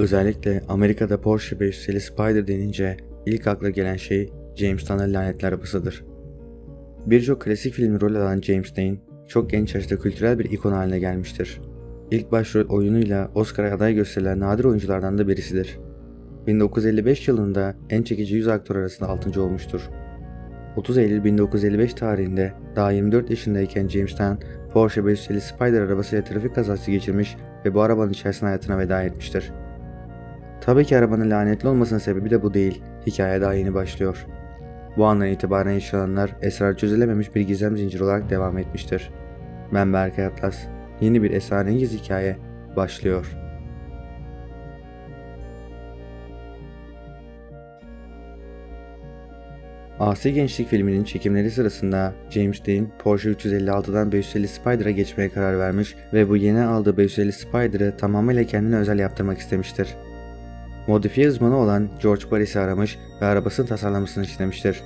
Özellikle Amerika'da Porsche 550 Spider denince ilk akla gelen şey James Dean'ın lanetli arabasıdır. Birçok klasik filmi rol alan James Dean, çok genç yaşta kültürel bir ikon haline gelmiştir. İlk başrol oyunuyla Oscar'a aday gösterilen nadir oyunculardan da birisidir. 1955 yılında en çekici 100 aktör arasında 6. olmuştur. 30 Eylül 1955 tarihinde daha 24 yaşındayken James Dean, Porsche 550 Spider arabasıyla trafik kazası geçirmiş ve bu arabanın içerisinde hayatına veda etmiştir. Tabii ki arabanın lanetli olmasının sebebi de bu değil. Hikaye daha yeni başlıyor. Bu andan itibaren yaşananlar esrar çözülememiş bir gizem zinciri olarak devam etmiştir. Ben Berkay Atlas. Yeni bir esrarengiz hikaye başlıyor. Asi Gençlik filminin çekimleri sırasında James Dean Porsche 356'dan 550 Spider'a geçmeye karar vermiş ve bu yeni aldığı 550 Spider'ı tamamıyla kendine özel yaptırmak istemiştir. Modifiye uzmanı olan George Paris'i aramış ve arabasını tasarlamasını istemiştir.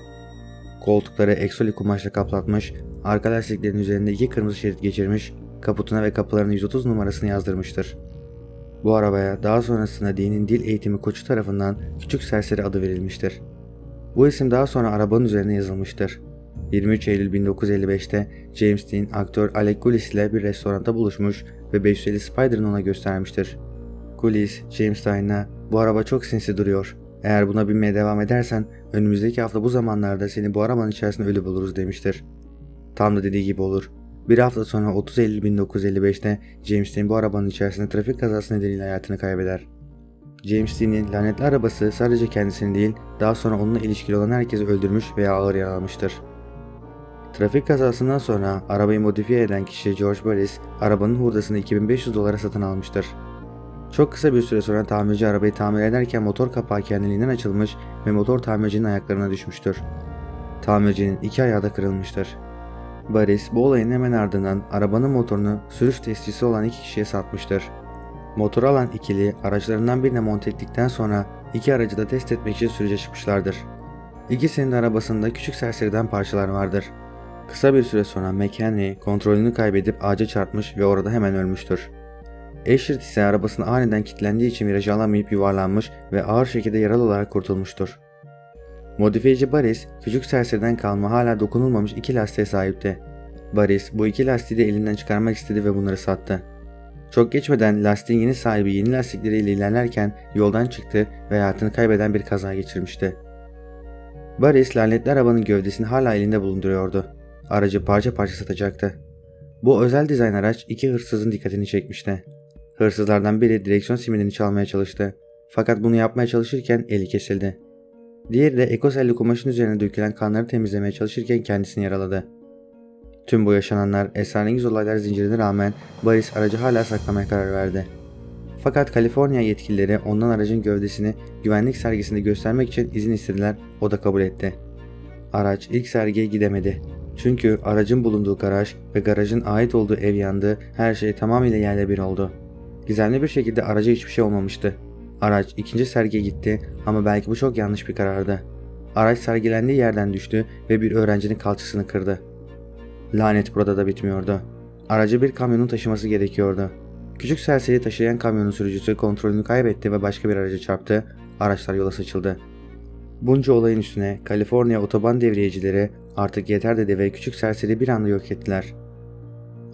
Koltukları eksoli kumaşla kaplatmış, arka lastiklerin üzerinde iki kırmızı şerit geçirmiş, kaputuna ve kapılarına 130 numarasını yazdırmıştır. Bu arabaya daha sonrasında Dean'in dil eğitimi koçu tarafından Küçük Serseri adı verilmiştir. Bu isim daha sonra arabanın üzerine yazılmıştır. 23 Eylül 1955'te James Dean aktör Alec Gullis ile bir restoranda buluşmuş ve 550 Spider'ını ona göstermiştir. Gullis, James Dean'a bu araba çok sinsi duruyor. Eğer buna binmeye devam edersen önümüzdeki hafta bu zamanlarda seni bu arabanın içerisinde ölü buluruz demiştir. Tam da dediği gibi olur. Bir hafta sonra 30 Eylül 1955'te James Dean bu arabanın içerisinde trafik kazası nedeniyle hayatını kaybeder. James Dean'in lanetli arabası sadece kendisini değil, daha sonra onunla ilişkili olan herkesi öldürmüş veya ağır yaralamıştır. Trafik kazasından sonra arabayı modifiye eden kişi George Barris, arabanın hurdasını 2500 dolara satın almıştır. Çok kısa bir süre sonra tamirci arabayı tamir ederken motor kapağı kendiliğinden açılmış ve motor tamircinin ayaklarına düşmüştür. Tamircinin iki ayağı da kırılmıştır. Barris bu olayın hemen ardından arabanın motorunu sürüş testisi olan iki kişiye satmıştır. Motoru alan ikili araçlarından birine monte ettikten sonra iki aracı da test etmek için sürece çıkmışlardır. İkisinin de arabasında küçük serseriden parçalar vardır. Kısa bir süre sonra McHenry kontrolünü kaybedip ağaca çarpmış ve orada hemen ölmüştür. Asher ise arabasına aniden kilitlendiği için virajı alamayıp yuvarlanmış ve ağır şekilde yaralı olarak kurtulmuştur. Modifiyeci Barris, küçük serseriden kalma hala dokunulmamış iki lastiğe sahipti. Barris bu iki lastiği de elinden çıkarmak istedi ve bunları sattı. Çok geçmeden lastiğin yeni sahibi yeni lastikleriyle ilerlerken yoldan çıktı ve hayatını kaybeden bir kaza geçirmişti. Barris lanetli arabanın gövdesini hala elinde bulunduruyordu. Aracı parça parça satacaktı. Bu özel dizayn araç iki hırsızın dikkatini çekmişti. Hırsızlardan biri direksiyon simidini çalmaya çalıştı. Fakat bunu yapmaya çalışırken eli kesildi. Diğeri de ekoselli kumaşın üzerine dökülen kanları temizlemeye çalışırken kendisini yaraladı. Tüm bu yaşananlar esrarengiz olaylar zincirine rağmen Barris aracı hala saklamaya karar verdi. Fakat Kaliforniya yetkilileri ondan aracın gövdesini güvenlik sergisinde göstermek için izin istediler, o da kabul etti. Araç ilk sergiye gidemedi. Çünkü aracın bulunduğu garaj ve garajın ait olduğu ev yandı, her şey tamamıyla yerle bir oldu. Gizemli bir şekilde araca hiçbir şey olmamıştı. Araç ikinci sergiye gitti ama belki bu çok yanlış bir karardı. Araç sergilendiği yerden düştü ve bir öğrencinin kalçasını kırdı. Lanet burada da bitmiyordu. Aracı bir kamyonun taşıması gerekiyordu. Küçük serseri taşıyan kamyonun sürücüsü kontrolünü kaybetti ve başka bir araca çarptı. Araçlar yola saçıldı. Bunca olayın üstüne Kaliforniya otoban devriyecileri artık yeter dedi ve küçük serseri bir anda yok ettiler.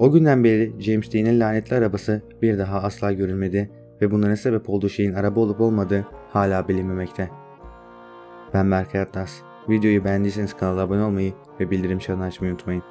O günden beri James Dean'in lanetli arabası bir daha asla görülmedi ve bunların sebep olduğu şeyin araba olup olmadığı hala bilinmemekte. Ben Berkay Atlas. Videoyu beğendiyseniz kanala abone olmayı ve bildirim çanını açmayı unutmayın.